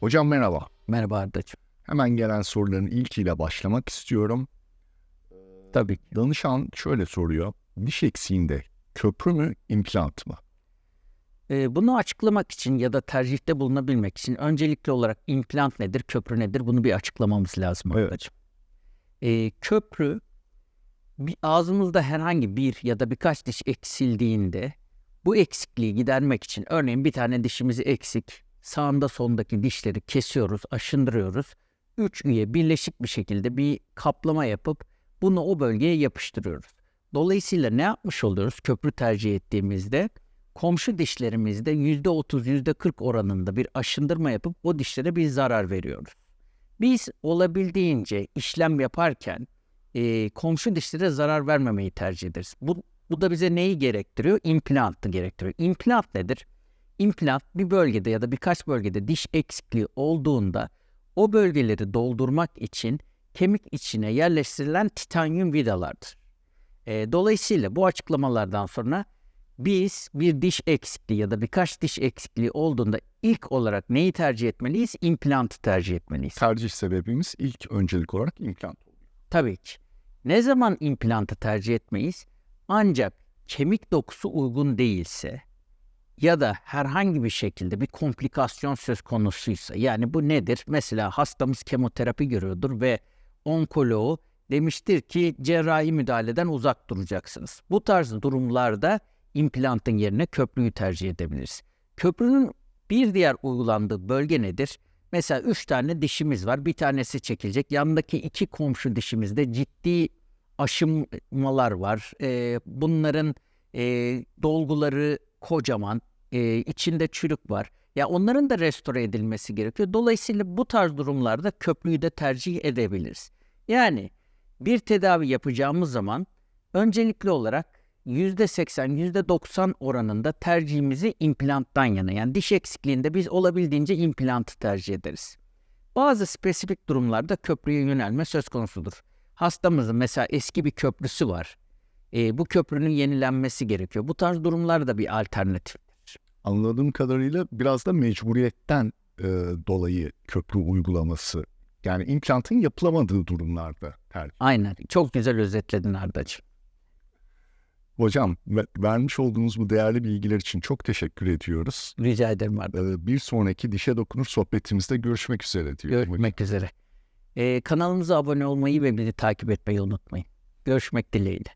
Hocam merhaba. Merhaba Arda'cığım. Hemen gelen soruların ilkiyle başlamak istiyorum. Tabii. Danışan şöyle soruyor. Diş eksiğinde köprü mü, implant mı? Ee, bunu açıklamak için ya da tercihte bulunabilmek için öncelikli olarak implant nedir, köprü nedir bunu bir açıklamamız lazım Evet. Arda'cığım. Ee, köprü bir ağzımızda herhangi bir ya da birkaç diş eksildiğinde bu eksikliği gidermek için örneğin bir tane dişimizi eksik sağında sondaki dişleri kesiyoruz, aşındırıyoruz. Üç üye birleşik bir şekilde bir kaplama yapıp bunu o bölgeye yapıştırıyoruz. Dolayısıyla ne yapmış oluyoruz köprü tercih ettiğimizde? Komşu dişlerimizde %30, %40 oranında bir aşındırma yapıp o dişlere bir zarar veriyoruz. Biz olabildiğince işlem yaparken e, komşu dişlere zarar vermemeyi tercih ederiz. Bu, bu da bize neyi gerektiriyor? İmplantı gerektiriyor. İmplant nedir? İmplant bir bölgede ya da birkaç bölgede diş eksikliği olduğunda o bölgeleri doldurmak için kemik içine yerleştirilen titanyum vidalardır. E, dolayısıyla bu açıklamalardan sonra biz bir diş eksikliği ya da birkaç diş eksikliği olduğunda ilk olarak neyi tercih etmeliyiz? İmplantı tercih etmeliyiz. Tercih sebebimiz ilk öncelik olarak implant oluyor. Tabii ki. Ne zaman implantı tercih etmeyiz? Ancak kemik dokusu uygun değilse ya da herhangi bir şekilde bir komplikasyon söz konusuysa yani bu nedir? Mesela hastamız kemoterapi görüyordur ve onkoloğu demiştir ki cerrahi müdahaleden uzak duracaksınız. Bu tarz durumlarda implantın yerine köprüyü tercih edebiliriz. Köprünün bir diğer uygulandığı bölge nedir? Mesela üç tane dişimiz var. Bir tanesi çekilecek. Yanındaki iki komşu dişimizde ciddi aşınmalar var. Ee, bunların e, dolguları kocaman. E, içinde çürük var. Ya onların da restore edilmesi gerekiyor. Dolayısıyla bu tarz durumlarda köprüyü de tercih edebiliriz. Yani bir tedavi yapacağımız zaman öncelikli olarak %80, %90 oranında tercihimizi implanttan yana. Yani diş eksikliğinde biz olabildiğince implantı tercih ederiz. Bazı spesifik durumlarda köprüye yönelme söz konusudur. Hastamızın mesela eski bir köprüsü var. Ee, bu köprünün yenilenmesi gerekiyor. Bu tarz durumlar da bir alternatif. Anladığım kadarıyla biraz da mecburiyetten e, dolayı köprü uygulaması. Yani implantın yapılamadığı durumlarda tercih. Aynen. Çok güzel özetledin Ardacığım. Hocam ve- vermiş olduğunuz bu değerli bilgiler için çok teşekkür ediyoruz. Rica ederim Arda. Bir sonraki dişe dokunur sohbetimizde görüşmek üzere diyorum. Görüşmek üzere. Ee, kanalımıza abone olmayı ve bizi takip etmeyi unutmayın. Görüşmek dileğiyle.